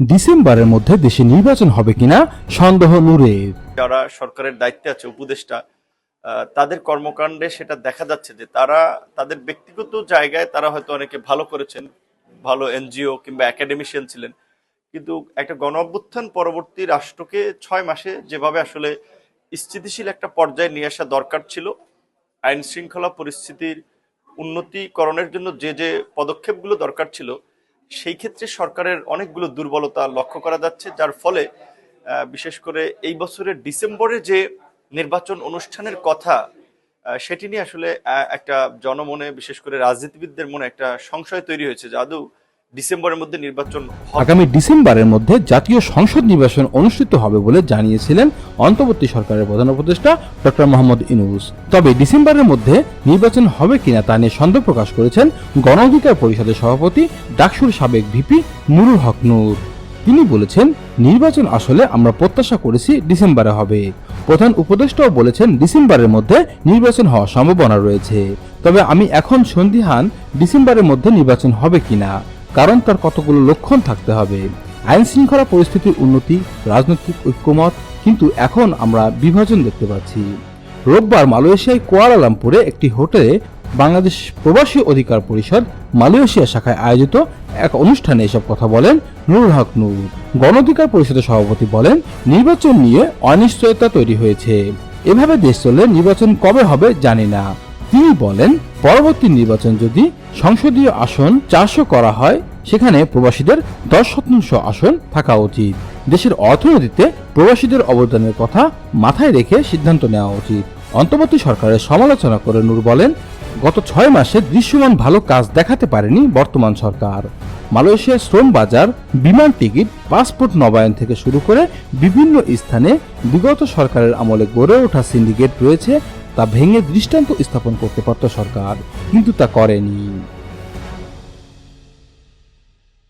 ডিসেম্বরের মধ্যে দেশে নির্বাচন হবে কিনা সন্দেহ নূরের। যারা সরকারের দায়িত্বে আছে, উপদেষ্টা তাদের কর্মকাণ্ডে সেটা দেখা যাচ্ছে যে তারা, তাদের ব্যক্তিগত জায়গায় তারা হয়তো অনেকে ভালো করেছেন, ভালো এনজিও কিংবা একাডেমিশিয়ান ছিলেন। কিন্তু একটা গণ অভ্যুত্থান পরবর্তী রাষ্ট্রকে ছয় মাসে যেভাবে আসলে স্থিতিশীল একটা পর্যায়ে নিয়ে আসা দরকার ছিল আইন শৃঙ্খলা পরিস্থিতির উন্নতিকরণের জন্য যে যে পদক্ষেপগুলো দরকার ছিল সেই ক্ষেত্রে সরকারের অনেকগুলো দুর্বলতা লক্ষ্য করা যাচ্ছে, যার ফলে বিশেষ করে এই বছরের ডিসেম্বরে যে নির্বাচন অনুষ্ঠানের কথা সেটি নিয়ে আসলে একটা জনমনে, বিশেষ করে রাজনীতিবিদদের মনে একটা সংশয় তৈরি হয়েছে। যে ডিসেম্বরের মধ্যে নির্বাচন আগামী ডিসেম্বরের মধ্যে জাতীয় সংসদ নির্বাচন অনুষ্ঠিত হবে বলে জানিয়েছিলেন অন্তর্বর্তী সরকারের প্রধান উপদেষ্টা ডক্টর মোহাম্মদ ইনুস। তবে ডিসেম্বরের মধ্যে নির্বাচন হবে কিনা তা নিয়ে সন্দেহ প্রকাশ করেছেন গণ অধিকার পরিষদের সভাপতি, ডাকসুর সাবেক ভিপি নুরুল হক নূর। তিনি বলেছেন, নির্বাচন আসলে আমরা প্রত্যাশা করেছি ডিসেম্বরে হবে। প্রধান উপদেষ্টাও বলেছেন, ডিসেম্বরের মধ্যে নির্বাচন হওয়ার সম্ভাবনা রয়েছে। তবে আমি এখন সন্দিহান, ডিসেম্বরের মধ্যে নির্বাচন হবে কিনা। কারণ তার কতগুলো লক্ষণ থাকতে হবে। আইন শৃঙ্খলা পরিস্থিতির উন্নতি, রাজনৈতিক ঐক্যমত, কিন্তু এখন আমরা বিভাজন দেখতে পাচ্ছি। রোববার মালয়েশিয়ায় কুয়ালালামপুরে একটি হোটেলে বাংলাদেশ প্রবাসী অধিকার পরিষদ মালয়েশিয়া শাখায় আয়োজিত এক অনুষ্ঠানে এসব কথা বলেন নুরুল হক নূর। গণ অধিকার পরিষদের সভাপতি বলেন, নির্বাচন নিয়ে অনিশ্চয়তা তৈরি হয়েছে। এভাবে দেশ চললে নির্বাচন কবে হবে জানি না। তিনি বলেন, পরবর্তী নির্বাচন যদি সংসদীয় আসন চারশো করা হয়, সেখানে প্রবাসীদের দশ শতাংশ আসন থাকা উচিত। দেশের অর্থনীতিতে প্রবাসীদের অবদানের কথা মাথায় রেখে সিদ্ধান্ত নেওয়া উচিত। অন্তর্বর্তী সরকারের সমালোচনা করে নূর বলেন, গত ছয় মাসে দৃশ্যমান ভালো কাজ দেখাতে পারেনি বর্তমান সরকার। মালয়েশিয়ার শ্রম বাজার, বিমান টিকিট, পাসপোর্ট নবায়ন থেকে শুরু করে বিভিন্ন স্থানে বিগত সরকারের আমলে গড়ে ওঠা সিন্ডিকেট রয়েছে তা ভেঙে দৃষ্টান্ত স্থাপন করতে পারত সরকার কিন্তু তা করেনি।